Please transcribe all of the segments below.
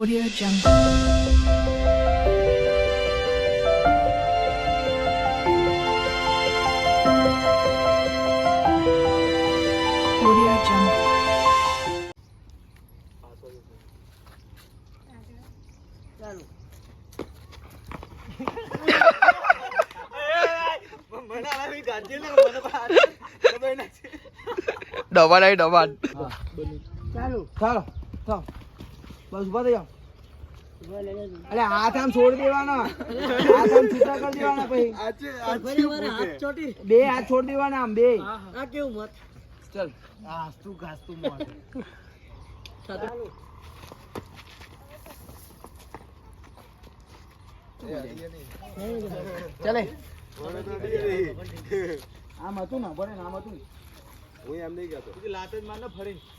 Audio Jungle. Audio Jungle. ડબાન આવી ડબાન ચાલો ચાલો ચાલો બસ ઊભા થઈ જાઓ. અરે હાથ આમ છોડી દેવાના. હાથ આમ છૂટા કરી દેવાના પછી. બે હાથ છોડી દેવાના આમ બે. ચલ. હાસતું ઘાસતું મત. ચલે. આમ હતું ને બને ને આમ હતું હું એમ નહીં કહેતો.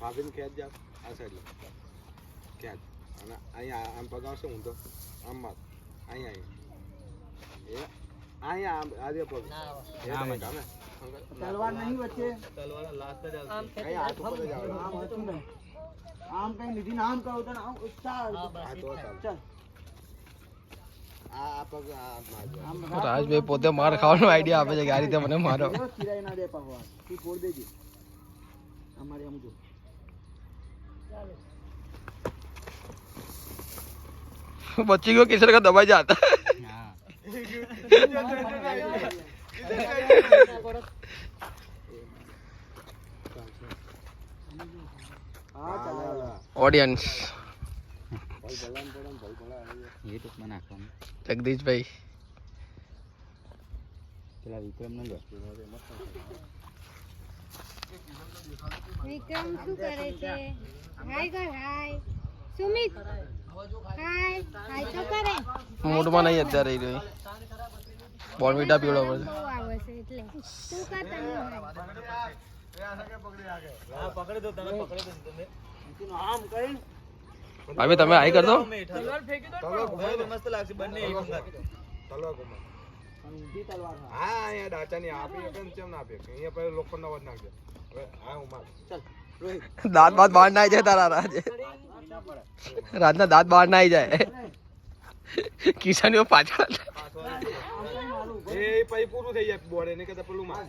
ભાભીને ખેંચ જા આ સાઈડ ખેંચ અને અહીંયા આમ પગાવશે હું તો આમ માર અહીંયા અહીંયા એ અહીંયા આમ આજે પગ એ તમે કામે તલવાર નહીં વચ્ચે અહીંયા હાથ ઉપર જ આવે આમ હતું ને આમ કઈ લીધી ને આમ કહું તો આમ ચાલ હા તો ચાલે. ચાલ આ આ પગ આ મારજો આમ રાજભાઈ પોતે માર ખાવાનો આઈડિયા આપે છે કે આ રીતે મને મારો જો ચિરાઈ ના દે પગવા તું છોડ દેજે અમારે આમ જો બચ્ચી ગયો को કા का दबाई जाता ઓડિયન્સ ભાઈ ભલાને પડે ને જગદીશભાઈ વિક્રમ શું કરે છે? હાય કર હાય સુમિત મૂડમાં નહીં અત્યારે રહી રહ્યો. બોર્નવીટા પીવડો પડશે ભાભી તમે આઈ કરજો. મસ્ત લાગશે બંને હા હા અહીંયા ડાચાની આપી કેમ ના આપે. અહીંયા પછી લોખંડનો વધ નાખજો હવે આ હું માર ચાલ. દાંત બાત બહાર ના આવી જાય તારા રાજે રાજના દાંત બહાર ના આવી જાય કિશનનો પાછળ એ પછી પૂરું થઈ જાય બોર્ડ એને કદાચ પેલું માર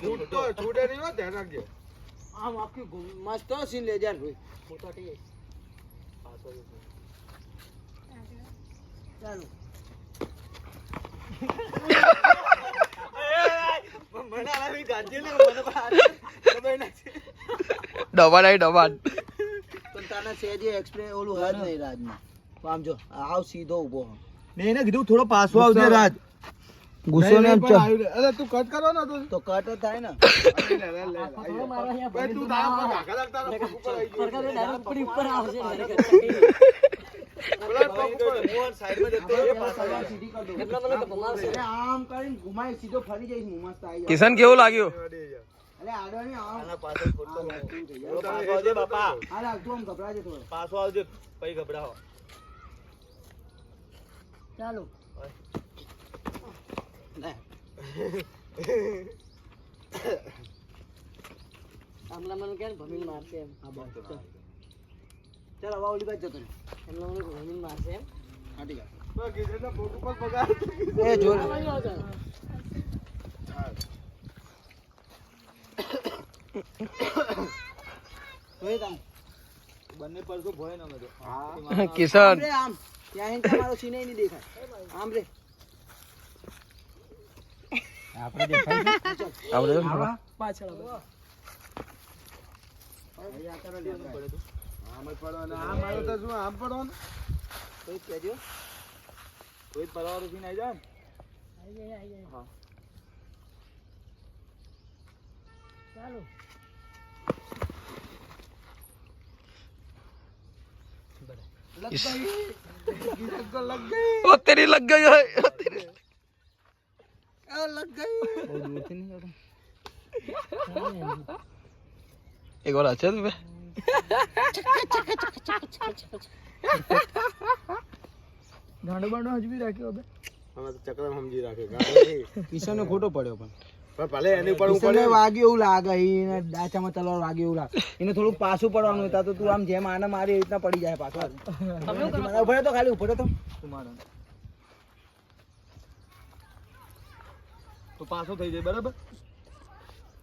છૂટતો છૂટે નહીં હો ધ્યાન રાખજો આમ આખી ઘૂમ- મસ્ત સીન લે જા રોહિત ચાલો ડબાન આવી ડબાન પણ તને સેજે ઓલું નહીં રાજમાં. તો આમ જો આવ સીધો ઊભો મેં એને કીધું થોડો પાછો આવજે રાજ. ગુસ્સો ને અરે તું કટ કરો ને તું. તો કટ થાય ને. તું ઉપર ઉપર. કિશન કેવું લાગ્યું? અરે આડો એમ આમ હાલ આવતું આમ ગભરાજે થોડો. પાછો આવજો પછી ગભરાવો. ચાલો. લે. હા, બસ, ચાલ. હવે ઓલી બાજુ જતો રહે. હાટી જા. તો કિશનના પગ એ જો ને. રોહિત આમ. બંને ન મેં કિશન આમ ત્યાં તમારો સીને નહીં દેખાય આમ રે આપણે અહીંયા કરો લે આપણે. આમ જ પડવાનું. આમ આવ્યો તો શું આમ પડવાનું રોહિત કહેજો રોહિત પરવારો થી આવી જાય કિશન को लग गई ओ तेरी लग गई है ओ तेरी એ લગ ગઈ एक बार अच्छे तुम्हें ગાંડો બાંડો હજવી રાખ્યો હવે. હવે તો ચક્ર સમજી રાખ્યો ગાડી કિશન ખોટો પડ્યો પણ. પણ ભલે એની ઉપર હું વાગ્યું એવું લાગે એને ડાચામાં તલવાર વાગ્યું એવું લાગે. એને થોડું પાછું પડવાનું હતા તો તું આમ જેમ આને મારી રીતના પડી જાય પાછો. મને ઊભો તો ખાલી ઊભો રહે તો. તો પાછો થઈ જાય બરાબર?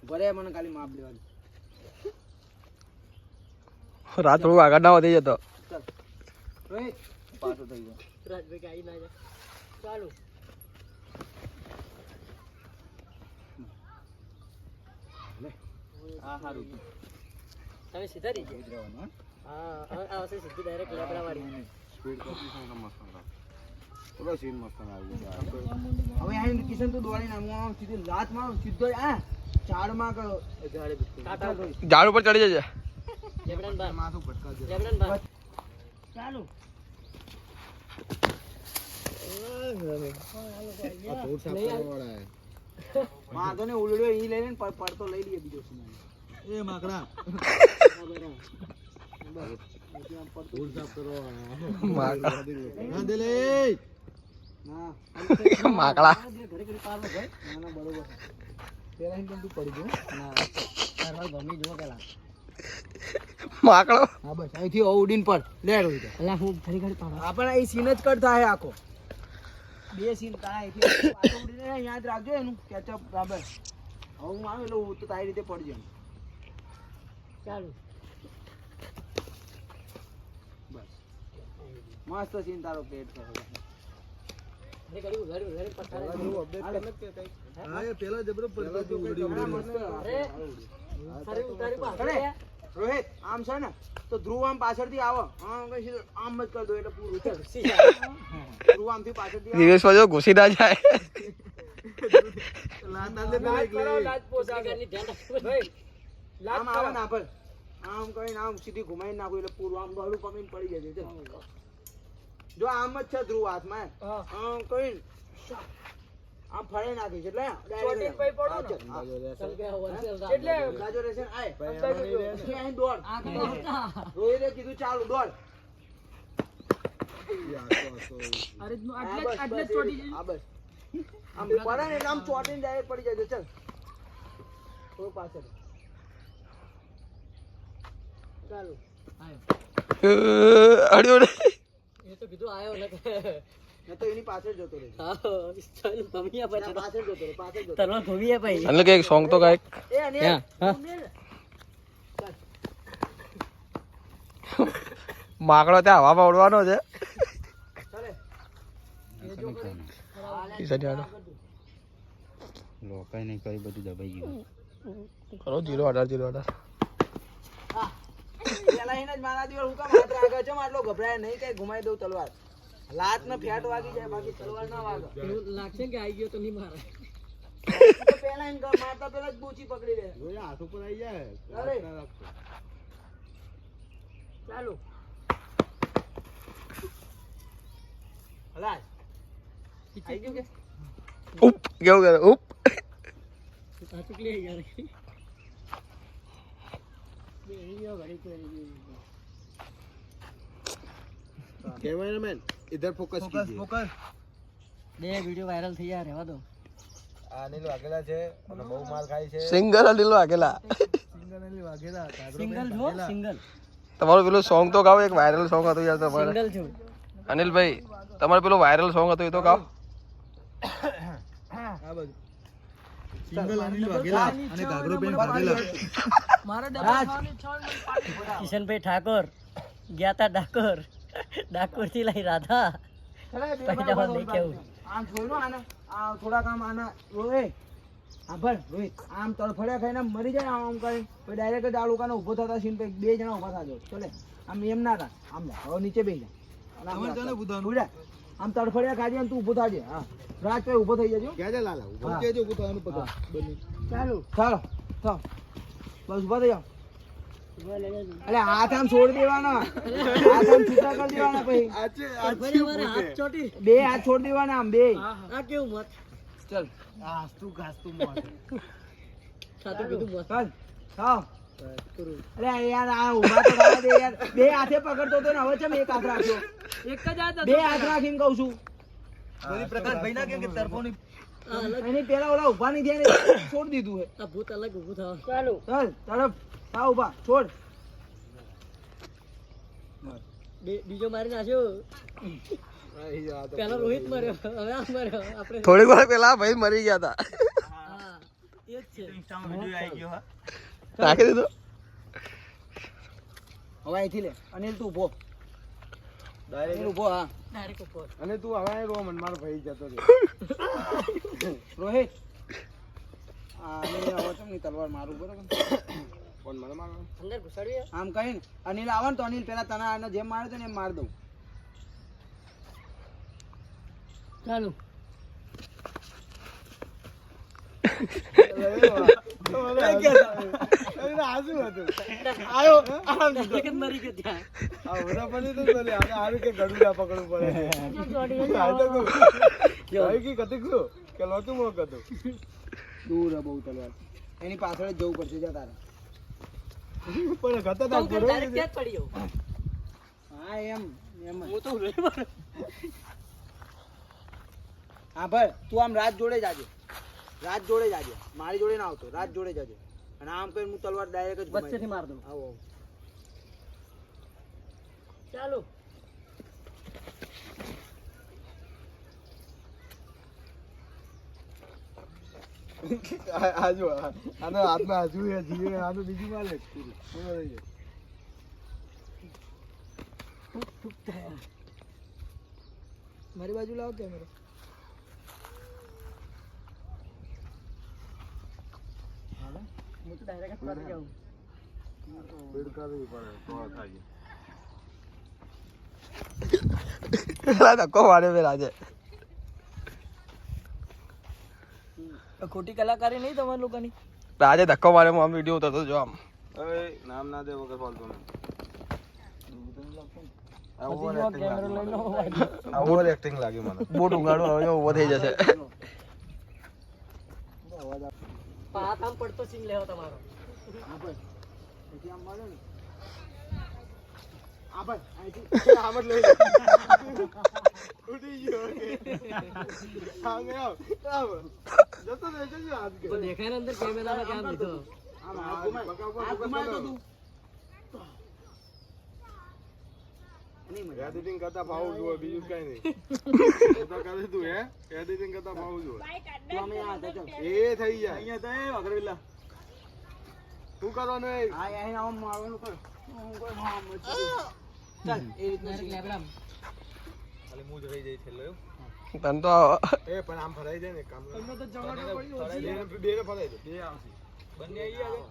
ભરે મને ખાલી માપ લેવાનું રાત થોડું આગળ ના વધી જતો રોહિત પાછો થઈ જાય હા સારું સ્પીડ કરતી છે તો મસ્ત ના. થોડો સીન મસ્ત ના આવ્યો છે. હવે આ કિશન તું દોડી ના હું આમ સીધી લાત મારું સીધો આ ચાડમાં કરો ઝાડ ઉપર ચડી જજે માથું ચાલુ. વાંધો ને ઉલડ્યો ઈ લઈ લે પડતો લઈ લઈએ બીજો. એ માકડા. ધૂળ સાફ કરવાવાળા. ના દે લે. ના. માકડા. ઘરે ઘરે પાર ભાઈ ના. ના બરોબર પેલા તું પડી ગયો? ના. તારા ગમી જો પેલા. માકડો. હા બસ અહીંથી ઓ ઉડીન પર લેડ રોઈ અલા હું ફરી ઘડી પાડો. આપણે એ સીન જ કટ થાય આખો. બે સીન પાછો ઉડીને યાદ રાખજો એનું કેચઅપ બરાબર હું આવે એટલે હું તો તારી રીતે પડજો. ચાલો. બસ. મસ્ત સીન તારો પેટ થયો પેલા જબરો પડતો ઉડી ઉડી. રોહિત આમ છે ને તો ધ્રુવ આમ પાછળથી આવો. આમ કઈ આમ જ કરી દો એટલે પૂરું ધ્રુવ આમથી પાછળથી આવો. જો ઘૂસી ના જાય. આમ આવે ને આપણ આમ કરીને આમ સીધી ઘુમાઈ નાખું એટલે પૂરું. આમ ગળું પમીને પડી જશે. જો. જો આમ જ છે ધ્રુવ હાથમાં. આમ કરીને આમ ફળે નાખીશ એટલે direct પઈ પડો ને? એટલે ગાજો રહેશે. આય. અહીં દોડ. રોહિતે કીધું ચાલુ દોડ. હા, બસ. આમ પડે ને આમ ચોટીને direct પડી જાય ચલ. થોડું પાછળ. ચાલુ. અડ્યો એ તો કીધું રહેજો ના, પાછળ જતો રહે પાછળ. જતો રહે. એટલે કે એક સોંગ તો કાંઈક એ અને ઉમેર. માકડો ત્યાં હવામાં ઉડવાનો છે. ચાલે. કિશન યાર લોકાય નહીં કરી બધું દબાઈ ગયું. કરો જીરો અઢાર જીરો અઢાર. પેલા એને જ મારા દિવસ હું કામ હાથ રાખે છે આટલો ગભરાય નહીં કઈ ઘુમાઈ દઉં તલવાર. લાત ને ફેટ વાગી જાય બાકી તલવાર ના વાગે લાગશે કે આવી ગયો તો નહીં મારે પેલા એને ઘર મારતા પેલા જ બૂચી પકડી લે જોયા, હાથ ઉપર આવી જાય અરે. ના રાખતો. ચાલુ હલાય આવી ગયું કે ઉપ કેવું કરે ઉપ Cameraman, इधर focus कीजिए. આ અનિલ વાઘેલા છે અને બહુ માલ ખાય છે સિંગલ અડીલો આગેલા સિંગલ વાઘેલા કાગડો તમારું પેલું સોંગ તો ગાઓ એક વાયરલ સોંગ હતું યાર તમારે અનિલભાઈ તમારે પેલું વાયરલ સોંગ હતું એ તો ગાઓ આ બાજુ સિંગલ અનિલ વાઘેલા અને કાગડો બેન વાઘેલા કિશનભાઈ ઠાકોર ગયા તા ડાકોર ડાકોરથી લઈ રાધા. બે. આમ જોઈ આને આ થોડાક આમ આના રોહિત આભર રોહિત આમ તડફડ્યા ખાઈને મરી જાય આમ કરી પછી ડાયરેક્ટ જ આલુકાને ઊભો થતા સીન પછી બે જણા ઊભા થાજો ચલે આમ એમ ના થાય. આમ હવે નીચે બેસી જા. તમારે ચાલે બુધાનું? ઉડા આમ તડફડ્યા ખાજે તું ઊભો થાજે. હા. રાજ ભાઈ ઊભો થઈ જજો. ક્યાં લાલા? ઊભો? હા. કેજો ઊભું થવાનું ચાલો ચાલો બસ ઊભા થઈ જાઓ. અલે હાથ આમ છોડી દેવાના. હાથ આમ છૂટા કરી દેવાના પછી. આજે આજે હાથ ચોટી. બે હાથ છોડી દેવાના આમ બે. આ કેવું મત? ચલ ઘાસતું ઘાસતું મત. સાતું કીધું મત. ચાલ ચાલ અરે યાર આ ઊભા તો થવા દે યાર. બે હાથે પકડતો તો ને હવે ચમ એક હાથ રાખ્યો એક જ હાથ બે હાથ રાખીને કહું છું. પ્રકાશભાઈ ના કેમ કે તરફોની એની પેલા ઓલા ઊભા નહીં થયા છોડ દીધું હે. આ ભૂત અલગ ઉભું થવા ચાલો. ચાલ તરફ. થા ઊભા છોડ. બીજો મારી નાખ્યો. પેલો રોહિત માર્યો હવે આ માર્યો. આપણે થોડીક વાર પેલા ભાઈ મરી ગયા હતા એ જ છે. રાખી દીધો? હવે અહીંથી લે અનિલ તું ઊભો અનિલ ઊભો હા. ડાયરેક્ટ ઉપર અને તું હવે રો મન મારો ભાઈ જતો રહ્યો. રોહિત. તલવાર મારું બરોબર? કોણ મને મારો. અંદર ઘુસાડવી આમ કહીને અનિલ આવે ને તો અનિલ પેલા તને આને જેમ માર્યો તો ને એમ માર દઉં. ચાલુ. ડાયરેક્ટ જ મરી ગયો ત્યાં. આ બધા પછી તો બોલે આને હારું કે ગળું પકડવું પડે. જો, ભાઈ કી કતી ગયો? કે લોતું મો કતો? દૂર બહુ તલવાર. એની પાછળ જવું પડશે જા તારે. પણ ગતા તા હું એમ એમ હું તો હા ભાઈ તું આમ રાત જોડે જ આજે રાત જોડે જ આજે મારી જોડે ના આવતો રાત જોડે જ આજે અને આમ કરીને હું તલવાર ડાયરેક્ટ જ વચ્ચેથી માર દઉં. આવો. ચાલો. આજુ આનો હાથમાં આજુ હે જીવે આનું બીજું માલે. મારી બાજુ લાવો કેમેરો. તો ડાયરેક્ટ પડી જાઉં ખોટી કલાકારી નહીં તમારા લોકોની? આજે ધક્કો મારે આમ વીડિયો ઉતરતો જો આમ. હવે નામ ના દે વગર લો ઓવર એક્ટિંગ લાગી મને. બોટ ઉગાડું હવે ઊભો ઊભો થઈ જશે. પાત આમ પડતો સીન લેવો તમારો હા ભાઈ અહીંથી આમ માર્યો ને હા ભાઈ અહીંથી આમ જ લઈ ઉડી ગયો આમ આવ આવ જતો રહેજો જો હાથ દેખાય ને અંદર કેમેરામાં કેમ લીધો આમ હાથ ઘુમાય હાથ ઘુમાય તો તું નહીં મજા એડિટિંગ કરતા ભાવ જુઓ બીજું કઈ નહીં. તો કરે તું હે? એડિટિંગ કરતા ભાવ જુઓ. તું અમે આ હતા ચાલ એ થઈ જાય. અહીંયા તો એ વગરેલા તું કરવાનું એ? હા અહીં આમ મારવાનું કર. હું કોઈ મામ ચાલ એ રીતનું શીખ છે. લેબડામ ખાલી મૂજ રહી જાય છેલ્લો. તને તો એ પણ આમ ફરાઈ જાય ને કામ તમને તો જવાના પડી બે બે ને ફરાઈ દે બે આવશે. બંને આવી આવે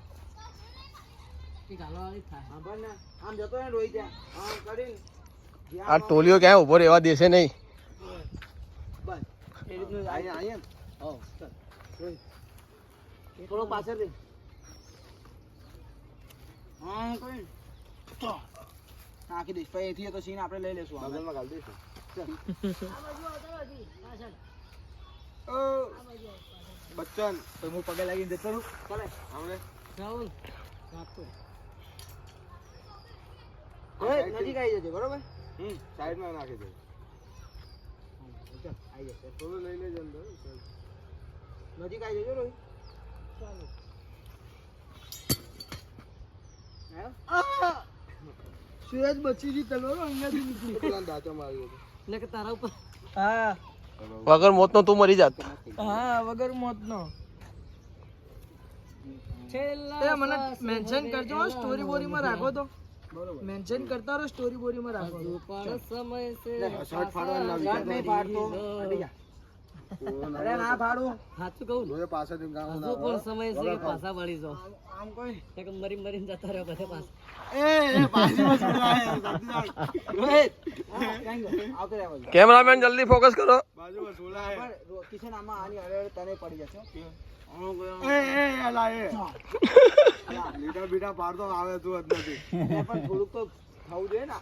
કે ગાલો આવી થાય. હા બને આમ જતો ને રોઈ જાય આમ કરીને. આ ટોલીઓ ક્યાંય ઊભો રહેવા દેશે નહીં. નાખી દઈશ. પછી અહીંથી તો સીન આપણે લઈ લેશું આગળમાં ગાલી દઈશું. ઓ. બચ્ચન. તો હું પગે લાગીને જતો રહું. ચાલે. હમણે રાહુલ. નજીક આવી જજે બરોબર? હમ સાઈડમાં નાખી દે. આવી જશે થોડું લઈ લેજો અંદર નજીક આવી જજો રોહિત. ચાલો. સુરજ બચી ગઈ તલવારો અહીંયાથી નીકળી? પેલા દાંતો માર્યો એટલે કે તારા ઉપર. હા. વગર મોતનો તું મરી જાત. હા વગર મોતનો. છેલ્લા મને મેન્શન કરજો સ્ટોરી બોરીમાં રાખો તો. મેન્શન કરતા રહો સ્ટોરી બોરીમાં રાખો. પણ. સમય છે. શર્ટ ફાડવા લાવી નહીં પાડતો. અરે ના ફાડું. સાચું કહું ને? પાસે પાછળથી ગામ ના પણ સમય છે પાછા. વાળી જો આમ કોઈ? કે મરી મરીને જતા રહ્યો બધે પાછા. એ એ પાછળમાં બસ રોહિત. કેમેરામેન જલ્દી ફોકસ કરો. બાજુ છોડાય પણ કિશન આમાં આની અરે અરે તને પડી જશે લીટા બીટા પાડતો આવે તું જ નથી પણ થોડુંક તો ખાવું જોઈએ ને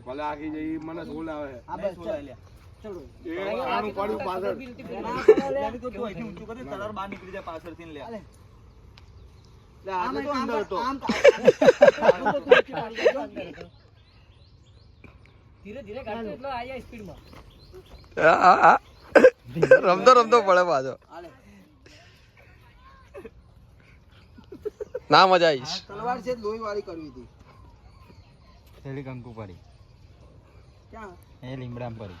ભલે આખી જાય ઈ મને સોલ આવે પડ્યું પાછળ. ઊંચું કરી તલવાર બહાર નીકળી જાય પાછળથી લે. તો ધીરે ધીરે એટલે સ્પીડમાં. રમતો રમતો પડે પાછો. ના મજા આવીશ. તલવાર છે લોહી વાળી કરવી હતી. થેલી કંકુ પડી. ક્યાં? એ લીમડામ પડી.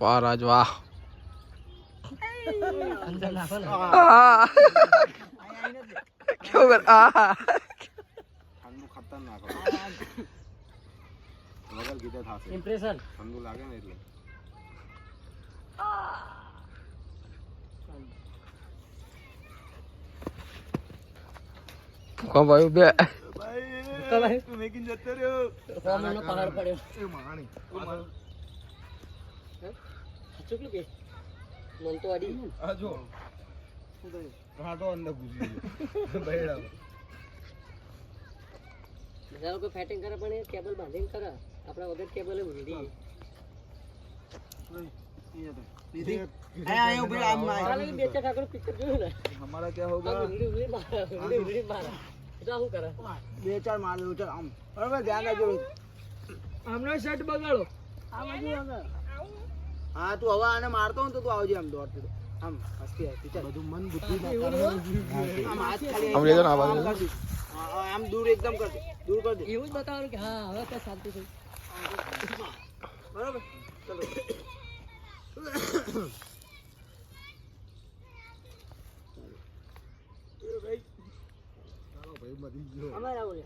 વાહ રાજ વાહ અંદર નાખો ને આ. કેવું કર આ ઠંડુ ખતરનાક હોય. વગર કીધે થશે ઇમ્પ્રેશન ઠંડુ લાગે ને એટલે કોણ ભાઈ બે મેકીને જતો રહ્યો ફોર્મનો પહાડ પડ્યો એ માણી તો વગર કેબલ બે ચાર માર દઉં આમ. બરાબર ધ્યાન રાખજો. હમણાં શર્ટ બગાડો. હા તું હવે આને મારતો ને તો તું આવજે આમ દોડતો તો. આમ હસતી આમ દૂર એકદમ કરજો દૂર કરજો. એવું જ બતાવવાનું કે હા હવે બરાબર અમારે આવું લે